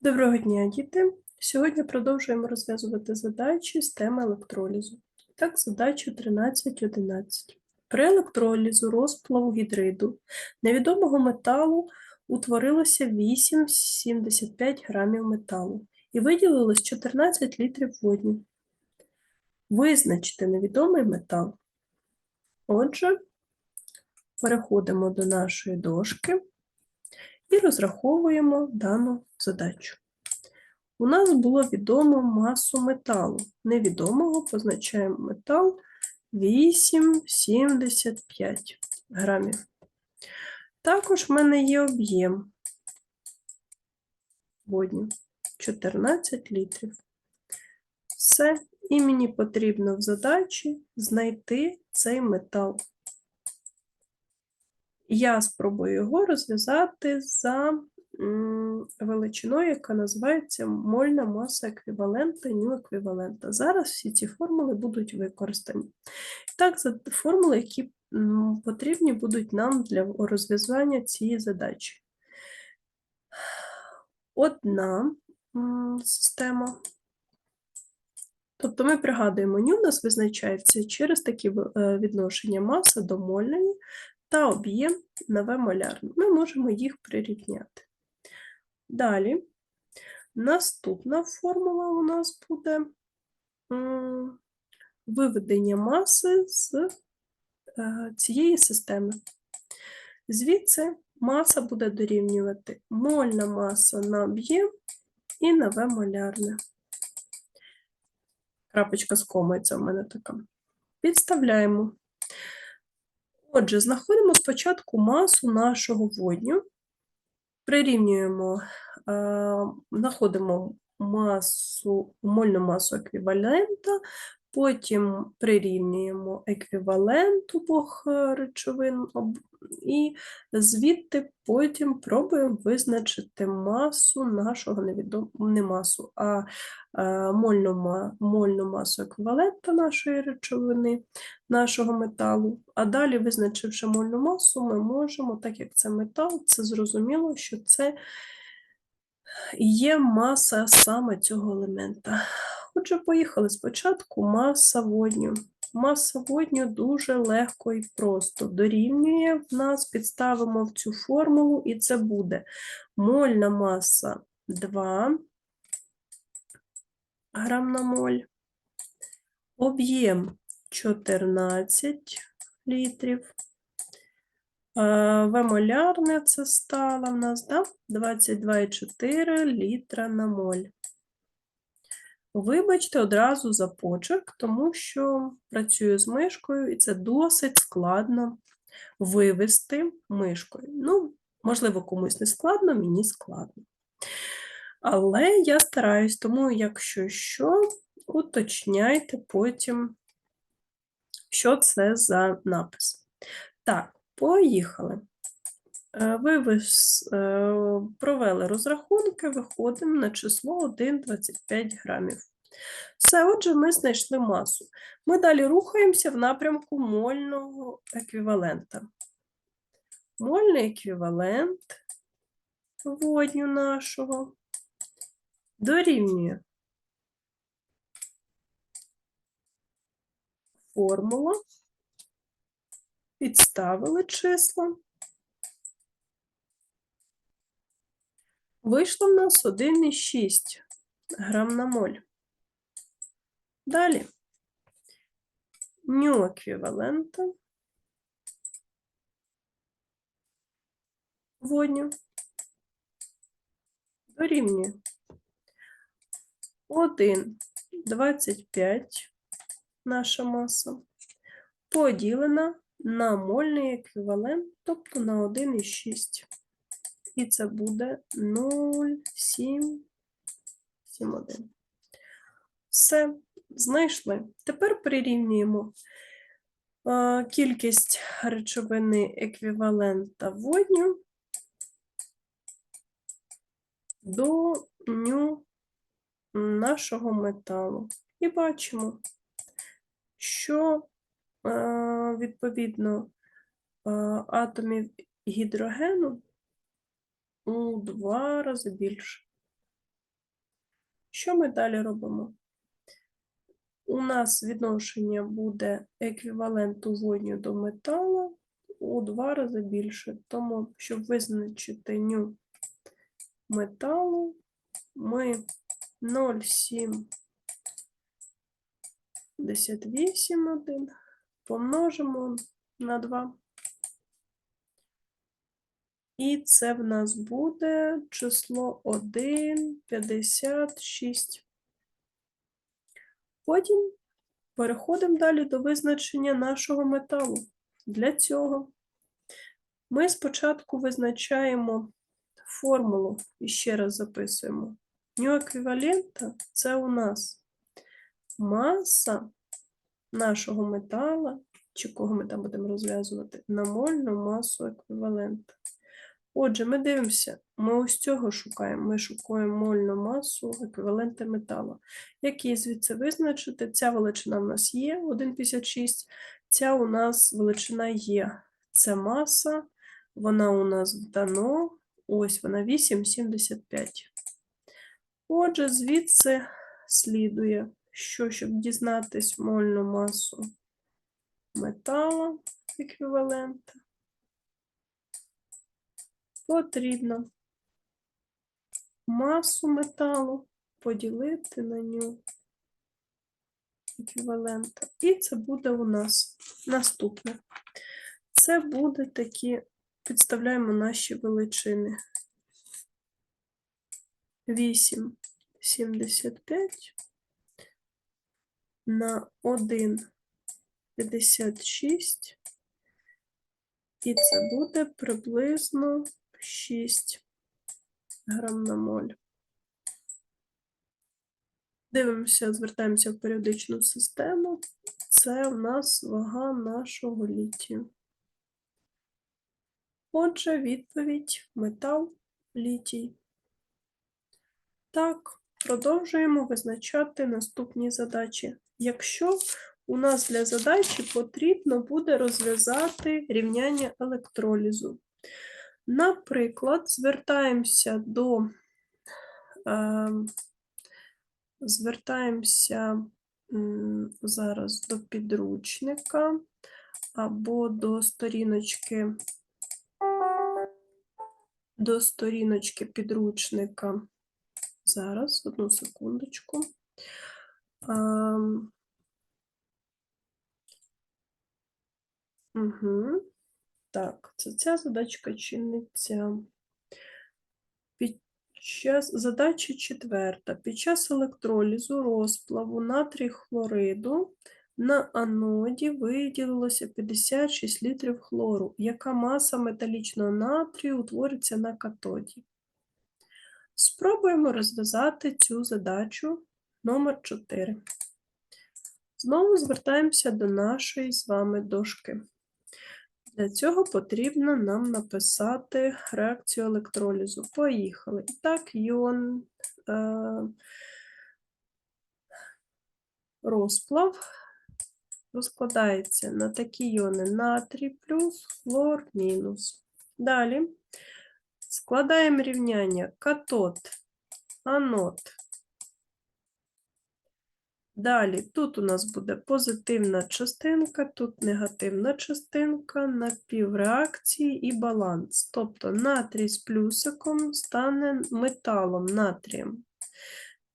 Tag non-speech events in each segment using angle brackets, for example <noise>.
Доброго дня, діти! Сьогодні продовжуємо розв'язувати задачі з теми електролізу. Так, задача 13.11. При електролізу розплаву гідриду невідомого металу утворилося 8,75 грамів металу і виділилось 14 літрів водню. Визначте невідомий метал. Отже, переходимо до нашої дошки і розраховуємо дану задачу. У нас було відомо масу металу. Невідомого позначаємо метал 8,75 грамів. Також в мене є об'єм водню 14 літрів. Все, і мені потрібно в задачі знайти цей метал. Я спробую його розв'язати за величиною, яка називається мольна маса еквівалента, ню еквівалента. Зараз всі ці формули будуть використані. Так, це формули, які потрібні будуть нам для розв'язання цієї задачі. Одна система. Тобто ми пригадуємо, ню у нас визначається через такі е, відношення маса до мольної та об'єм на В молярне. Ми можемо їх прирівняти. Далі, наступна формула у нас буде виведення маси з е, цієї системи. Звідси маса буде дорівнювати мольна маса на об'єм і на В молярне. Крапочка з комою, в мене така. Підставляємо. Отже, знаходимо спочатку масу нашого водню, прирівнюємо, е, знаходимо масу, мольну масу еквівалента, потім прирівнюємо еквівалент обох е, речовин і звідти потім пробуємо визначити масу нашого невідомого, не масу, а е, мольну, мольну масу еквівалента нашої речовини, нашого металу. А далі, визначивши мольну масу, ми можемо, так як це метал, це зрозуміло, що це є маса саме цього елемента. Отже, поїхали спочатку маса водню. Маса водню дуже легко і просто дорівнює в нас, підставимо в цю формулу, і це буде мольна маса 2 грам на моль, об'єм 14 літрів. Вемолярне це стало в нас, да? 22,4 літра на моль. Вибачте одразу за почерк, тому що працюю з мишкою, і це досить складно вивести мишкою. Ну, можливо, комусь не складно, мені складно. Але я стараюсь, тому якщо що, уточняйте потім, що це за напис. Так, поїхали. Е, Ви е, провели розрахунки, виходимо на число 1,25 грамів. Все, отже, ми знайшли масу. Ми далі рухаємося в напрямку мольного еквівалента. Мольний еквівалент водню нашого дорівнює формула, підставили числа. Вийшло в нас 1,6 грам на моль. Далі. Ню еквівалента водню дорівнює 1,25 наша маса поділена на мольний еквівалент, тобто на 1,6. І це буде 0,771. Все, знайшли. Тепер прирівнюємо кількість речовини еквівалента водню до ню нашого металу. І бачимо, що відповідно атомів гідрогену у два рази більше. Що ми далі робимо? У нас відношення буде еквіваленту водню до металу у два рази більше. Тому, щоб визначити ню металу, ми 0,7 помножимо на 2. І це в нас буде число 1,56. Потім переходимо далі до визначення нашого металу. Для цього ми спочатку визначаємо формулу і ще раз записуємо. Ню еквівалента – це у нас маса нашого метала, чи кого ми там будемо розв'язувати, на мольну масу еквівалента. Отже, ми дивимося, ми ось цього шукаємо. Ми шукаємо мольну масу еквівалента металу. Як її звідси визначити? Ця величина в нас є 1,56, ця у нас величина є. Це маса, вона у нас дано, ось вона 8,75. Отже, звідси слідує, що щоб дізнатись мольну масу металу еквівалента, потрібно масу металу поділити на ню еквівалента. І це буде у нас наступне. Це буде такі, підставляємо наші величини. 8,75 на 1,56. І це буде приблизно 6 грам на моль. Дивимося, звертаємося в періодичну систему. Це в нас вага нашого літію. Отже, відповідь метал літій. Так, продовжуємо визначати наступні задачі. Якщо у нас для задачі потрібно буде розв'язати рівняння електролізу. Наприклад, звертаємося до е, звертаємося зараз до підручника або до сторіночки до сторіночки підручника. Зараз, одну секундочку. Ем, Угу. Так, це ця задачка чи не ця? Під час задача четверта. Під час електролізу розплаву натрій хлориду на аноді виділилося 56 літрів хлору. Яка маса металічного натрію утвориться на катоді? Спробуємо розв'язати цю задачу номер 4. Знову звертаємося до нашої з вами дошки. Для цього потрібно нам написати реакцію електролізу. Поїхали. І так, йон е, розплав розкладається на такі йони натрій плюс, хлор мінус. Далі складаємо рівняння катод, анод. Далі, тут у нас буде позитивна частинка, тут негативна частинка, напівреакції і баланс. Тобто натрій з плюсиком стане металом натрієм.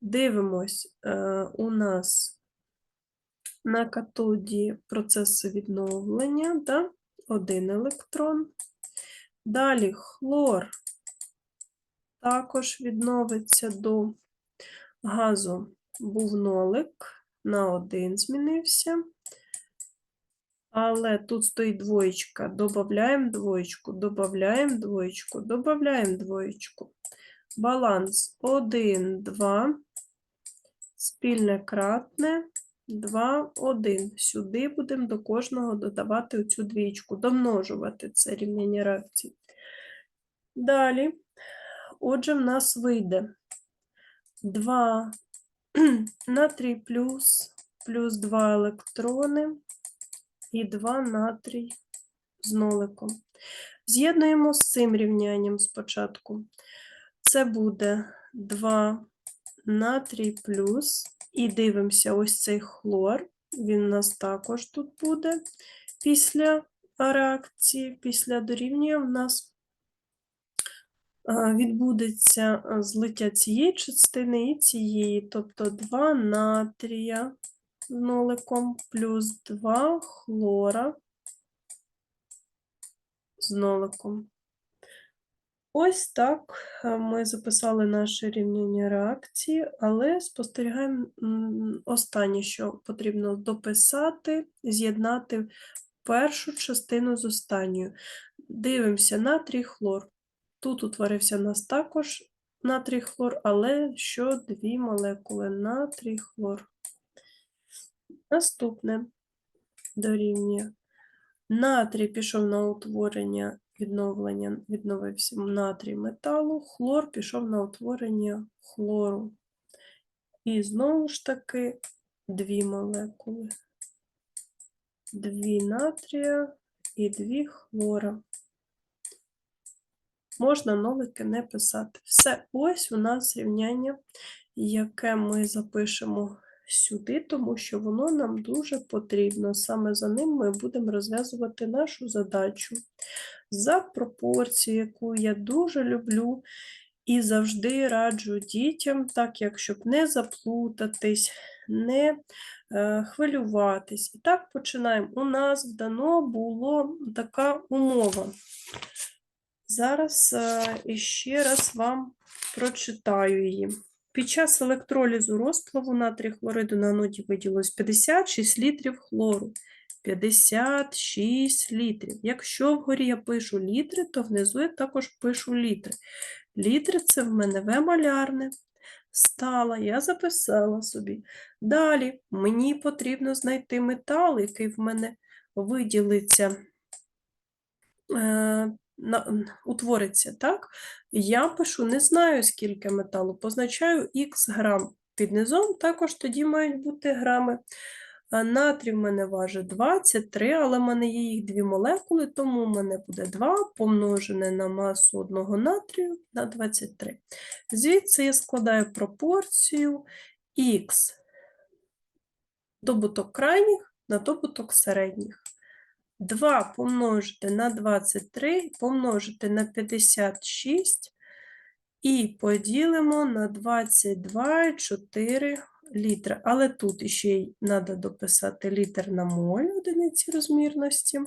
Дивимось, е, у нас на катоді процеси відновлення, да? один електрон. Далі хлор також відновиться до газу був нолик, на один змінився. Але тут стоїть двоєчка. Додаємо двоєчку, додаємо двоєчку, додаємо двоєчку. Баланс 1, 2, спільне кратне, 2, 1. Сюди будемо до кожного додавати оцю двічку, домножувати це рівняння реакції. Далі, отже, в нас вийде 2 <clears throat> натрій плюс, плюс 2 електрони і 2 натрій з ноликом. З'єднуємо з цим рівнянням спочатку. Це буде 2 натрій плюс. І дивимося ось цей хлор. Він у нас також тут буде після реакції, після дорівнює в нас відбудеться е, злиття цієї частини і цієї, тобто 2 натрія з ноликом плюс 2 хлора з ноликом. Ось так е, ми записали наше рівняння реакції, але спостерігаємо останнє, що потрібно дописати, з'єднати першу частину з останньою. Дивимося натрій хлор. Тут утворився у нас також натрій хлор, але що дві молекули натрій хлор. Наступне дорівнює. Натрій пішов на утворення відновлення, відновився натрій металу, хлор пішов на утворення хлору. І знову ж таки дві молекули. Дві натрія і дві хлора. Можна нолики не писати. Все, ось у нас рівняння, яке ми запишемо сюди, тому що воно нам дуже потрібно. Саме за ним ми будемо розв'язувати нашу задачу за пропорцію, яку я дуже люблю і завжди раджу дітям, так як щоб не заплутатись, не е, хвилюватись. І так починаємо. У нас дано було така умова. Зараз е, іще раз вам прочитаю її. Під час електролізу розплаву натрій хлориду на ноді виділилось 56 літрів хлору. 56 літрів. Якщо вгорі я пишу літри, то внизу я також пишу літри. Літри це в мене В-малярне. Стала, я записала собі. Далі мені потрібно знайти метал, який в мене виділиться, е, утвориться, так? Я пишу, не знаю, скільки металу, позначаю х грам. Під низом також тоді мають бути грами. Натрій в мене важить 23, але в мене є їх дві молекули, тому в мене буде 2 помножене на масу одного натрію на 23. Звідси я складаю пропорцію х добуток крайніх на добуток середніх. 2 помножити на 23, помножити на 56 і поділимо на 22,4 літра. Але тут ще й треба дописати літр на моль одиниці розмірності.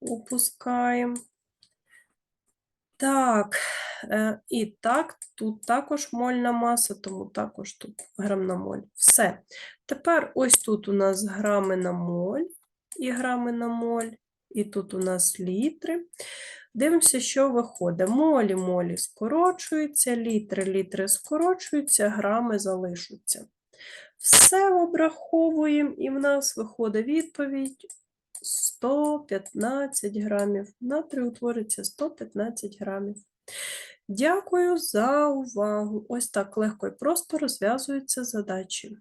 Опускаємо. Так, е, і так, тут також мольна маса, тому також тут грам на моль. Все. Тепер ось тут у нас грами на моль і грами на моль, і тут у нас літри. Дивимося, що виходить. Молі, молі скорочуються, літри, літри скорочуються, грами залишаться. Все обраховуємо, і в нас виходить відповідь 115 грамів. Натрій утвориться 115 грамів. Дякую за увагу. Ось так легко і просто розв'язуються задачі.